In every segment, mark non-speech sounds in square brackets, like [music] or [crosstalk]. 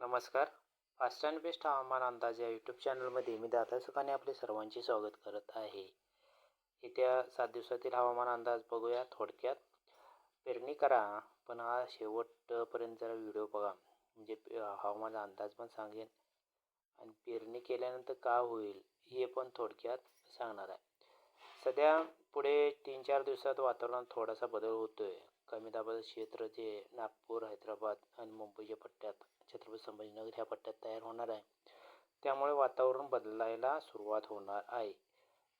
नमस्कार. Fast and best हवामान अंदाज या यूट्यूब चॅनलमध्ये मी दादा सुखाने आपले सर्वांचे स्वागत करत आहे. येत्या सात दिवसातील हवामान अंदाज बघूया थोडक्यात. पेरणी करा पण हा शेवटपर्यंत जरा व्हिडिओ बघा. म्हणजे हवामान अंदाज पण सांगेन. आणि पेरणी केल्यानंतर का होईल हे पण थोडक्यात सांगणार आहे. सध्या पुढे तीन चार दिवसात वातावरणात थोडासा बदल होतो आहे कमी दाबाचं क्षेत्र जे नागपूर हैदराबाद आणि मुंबईच्या पट्ट्यात छत्रपती संभाजीनगर ह्या पट्ट्यात तयार होणार आहे. त्यामुळे वातावरण बदलायला सुरुवात होणार आहे.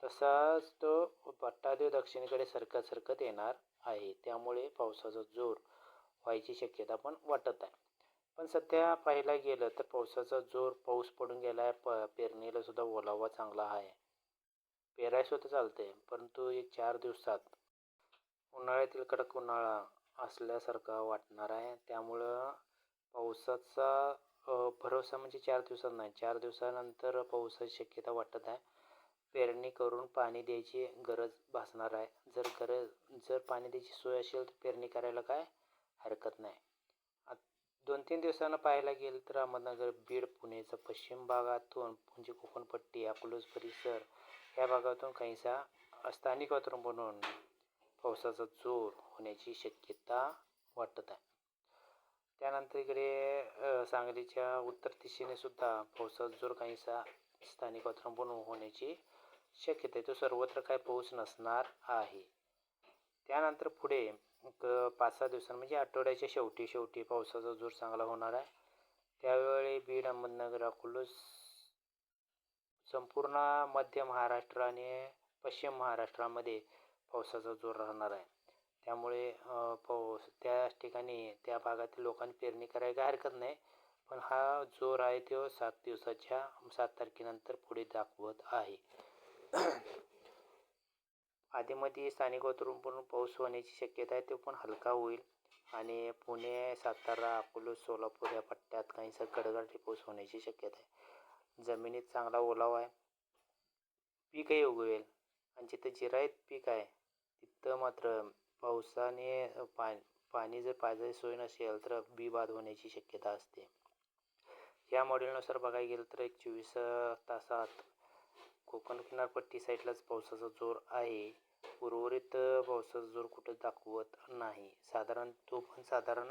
तसाच तो पट्टादेव दक्षिणेकडे सरकत सरकत येणार आहे. त्यामुळे पावसाचा जोर व्हायची शक्यता पण वाटत आहे. पण सध्या पाहायला गेलं तर पावसाचा जोर पाऊस पडून गेला आहे प पेरणीलासुद्धा ओलावा चांगला आहे. पेरायसुद्धा चालते परंतु हे चार दिवसात उन्हाळ्यातील कडक उन्हाळा असल्यासारखा वाटणार आहे. त्यामुळं पावसाचा भरोसा म्हणजे चार दिवसात नाही. चार दिवसानंतर पावसाची शक्यता वाटत आहे. पेरणी करून पाणी द्यायची गरज भासणार आहे. जर गरज जर पाणी द्यायची सोय असेल तर पेरणी करायला काय हरकत नाही. दोन तीन दिवसानं पाहायला गेलं तर अहमदनगर बीड पुणेचा पश्चिम भागातून म्हणजे कोकणपट्टी अकलूज परिसर या भागातून काहीसा स्थानिक वातावरण बनवून पावसाचा जोर होण्याची शक्यता वाटत आहे. त्यानंतर इकडे सांगलीच्या उत्तर दिशेने सुद्धा पावसाचा जोर काहीसा स्थानिक वातावरण बनवून होण्याची शक्यता आहे. तो सर्वत्र काय पाऊस नसणार आहे. त्यानंतर पुढे मग पाच सहा दिवसांनी म्हणजे आठवड्याच्या शेवटी शेवटी पावसाचा जोर चांगला होणार आहे. त्यावेळी बीड अहमदनगर अकोलूस संपूर्ण मध्य महाराष्ट्र आणि पश्चिम महाराष्ट्रामध्ये पावसाचा जोर राहणार आहे. त्यामुळे पाऊस त्या ठिकाणी त्या भागातील लोकांनी पेरणी करायला काय हरकत नाही. पण हा जोर आहे तो सात दिवसाच्या सात तारखेनंतर पुढे दाखवत आहे. आधीमध्ये स्थानिक वातावरण पण पाऊस होण्याची शक्यता आहे तो पण हलका होईल. आणि पुणे सातारा अकोला सोलापूर या पट्ट्यात काहीसा गडगडाटी पाऊस होण्याची शक्यता आहे. जमिनीत चांगला ओलावा आहे. पीकही उगवेल आणि जिथं जिरायत पीक आहे तिथं मात्र पावसाने पा पाणी जर पाजायची सोय नसेल तर बी बाद होण्याची शक्यता असते. या मॉडेलनुसार बघायला गेलं तर एक चोवीस तासात कोकण किनारपट्टी साईडलाच पावसाचा जोर आहे. उर्वरित पावसाचा जोर कुठं दाखवत नाही. साधारण तो पण साधारण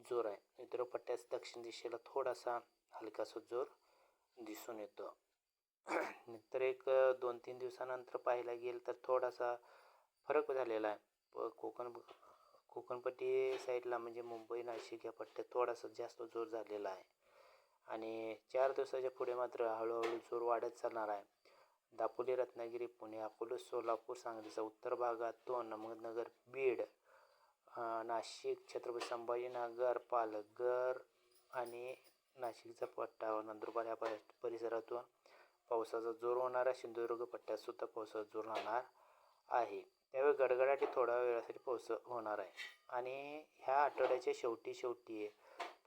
जोर आहे. इतर दक्षिण दिशेला थोडासा हलकासा जोर दिसून येतो. [clears throat] नंतर एक दोन तीन दिवसानंतर पाहायला गेलं तर थोडासा फरक झालेला आहे. प कोकण कोकणपट्टी साईडला म्हणजे मुंबई नाशिक या पट्ट्यात थोडासा जास्त जोर झालेला आहे. आणि चार दिवसाच्या पुढे मात्र हळूहळू जोर वाढत चालणार आहे. दापोली रत्नागिरी पुणे अकोला सोलापूर सांगलीचा उत्तर भागातून अहमदनगर बीड नाशिक छत्रपती संभाजीनगर पालघर आणि नाशिकचा पट्टा नंदुरबार या परिसरातून पावसाचा जोर होणार आहे सिंधुदुर्ग पट्ट्यात सुद्धा पावसाचा जोर राहणार आहे. त्यावेळी गडगडाटी थोड्या वेळासाठी पाऊस होणार आहे. आणि ह्या आठवड्याच्या शेवटी शेवटी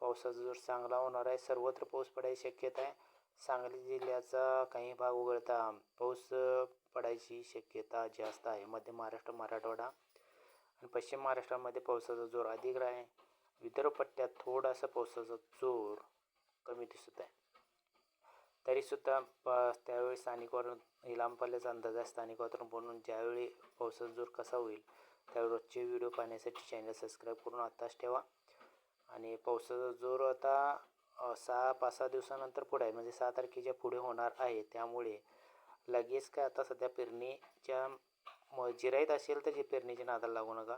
पावसाचा जोर चांगला होणार आहे. सर्वत्र पाऊस पडायची शक्यता आहे. सांगली जिल्ह्याचा काही भाग वगळता पाऊस पडायची शक्यता जास्त आहे. मध्य महाराष्ट्र मराठवाडा आणि पश्चिम महाराष्ट्रामध्ये पावसाचा जोर अधिक आहे. विदर्भ पट्ट्यात थोडासा पावसाचा जोर कमी दिसत आहे. तरीसुद्धा प त्यावेळी स्थानिक वातावरण हे अंदाज आहे. स्थानिक वातावरण बनून ज्यावेळी पावसाचा जोर कसा होईल त्यावेळी रोजचे व्हिडिओ पाहण्यासाठी चॅनल सबस्क्राईब करून आत्ताच ठेवा. आणि पावसाचा जोर आता सहा पाच सहा दिवसानंतर पुढे आहे. म्हणजे सहा तारखेच्या पुढे होणार आहे. त्यामुळे लगेच काय आता सध्या पेरणीच्या म जिराईत असेल तर जे पेरणीच्या नादाला लागू नका.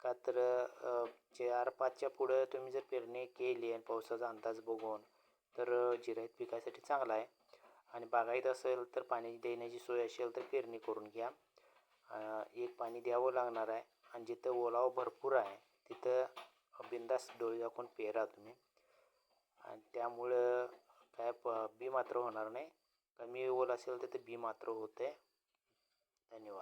का तर चार पाचच्या पुढं तुम्ही जर पेरणी केली आणि पावसाचा अंदाज बघून तर जिराईत पिकासाठी चांगला आहे. आणि बागायत असेल तर पाणी देण्याची सोय असेल तर पेरणी करून घ्या. एक पाणी द्यावं लागणार आहे. आणि जिथं ओलावा भरपूर आहे तिथं बिंदास डोळे दाखवून पेरा तुम्ही. आणि त्यामुळं काय प बी मात्र होणार नाही. कमी ओल असेल तर ते बी मात्र होते धन्यवाद.